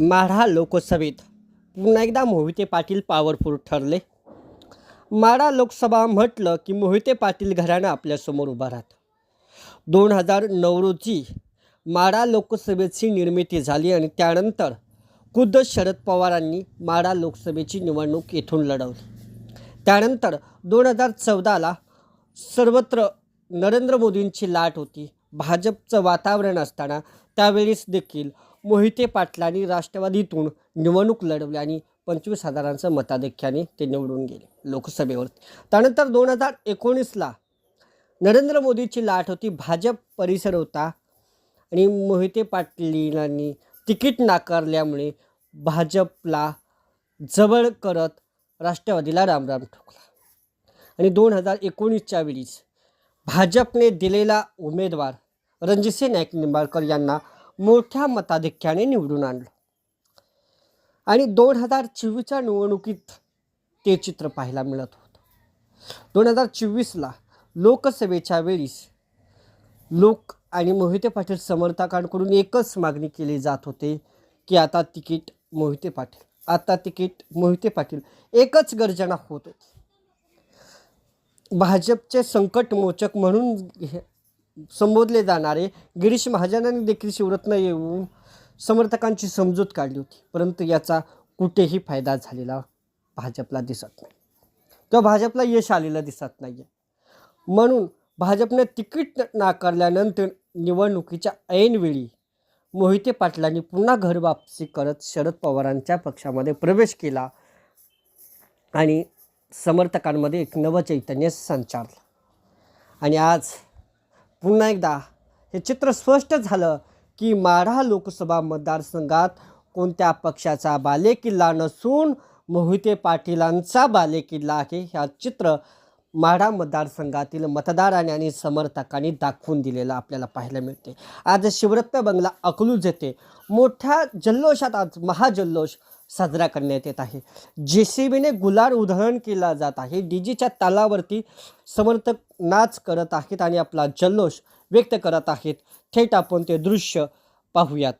माढा लोकसभेत पुन्हा एकदा मोहिते पाटील पॉवरफुल ठरले. माढा लोकसभा म्हटलं की मोहिते पाटील घराणं आपल्यासमोर उभा राहतं. दोन हजार नऊ रोजी माढा लोकसभेची निर्मिती झाली आणि त्यानंतर खुद्द शरद पवारांनी माढा लोकसभेची निवडणूक येथून लढवली. त्यानंतर दोन हजार चौदाला सर्वत्र नरेंद्र मोदींची लाट होती. भाजपचं वातावरण असताना त्यावेळेस देखील मोहिते पाटलांनी राष्ट्रवादीतून निवडणूक लढवली आणि पंचवीस हजारांचं मताधिक्याने ते निवडून गेले लोकसभेवर. त्यानंतर दोन हजार एकोणीसला नरेंद्र मोदीची लाट होती भाजप परिसर होता आणि मोहिते पाटलांनी तिकीट नाकारल्यामुळे भाजपला जवळ करत राष्ट्रवादीला रामराम ठोकला. आणि दोन हजार एकोणीसच्या वेळीच भाजपने दिलेला उमेदवार रणजितसिंह नाईक निंबाळकर यांना मोठ्या मताधिक्याने निवडून आणलं. आणि दोन हजार चोवीसच्या निवडणुकीत ते चित्र पाहायला मिळत होतं. दोन हजार चोवीसला लोकसभेच्या वेळीस लोक आणि मोहिते पाटील समर्थकांकडून एकच मागणी केली जात होते की आता तिकीट मोहिते पाटील आता तिकीट मोहिते पाटील एकच गर्जना होत होती. भाजपचे संकटमोचक म्हणून हे- संबोधले जाणारे गिरीश महाजनांनी देखील शिवरत्न येऊन समर्थकांची समजूत काढली होती. परंतु याचा कुठेही फायदा झालेला भाजपला दिसत नाही. किंवा भाजपला यश आलेलं दिसत नाही आहे म्हणून भाजपने तिकीट नाकारल्यानंतर निवडणुकीच्या ऐनवेळी मोहिते पाटलांनी पुन्हा घर वापसी करत शरद पवारांच्या पक्षामध्ये प्रवेश केला आणि समर्थकांमध्ये एक नवचैतन्य संचारलं. आणि आज पुन्हा एकदा हे चित्र स्पष्ट झालं की माढा लोकसभा मतदारसंघात कोणत्या पक्षाचा बालेकिल्ला नसून मोहिते पाटीलांचा बालेकिल्ला आहे. ह्या चित्र माढा मतदारसंघातील मतदारांनी आणि समर्थकांनी दाखवून दिलेलं आपल्याला पाहायला मिळते. आज शिवरत्न बंगला अकलूज येथे मोठ्या जल्लोषात आज महाजल्लोष साजरा करण्यात येत आहे. जे सी बीने गुलाल उधळण केला जात आहे. डी जीच्या तालावरती समर्थक नाच करत आहेत आणि आपला जल्लोष व्यक्त करत आहेत. थेट आपण ते दृश्य पाहूयात.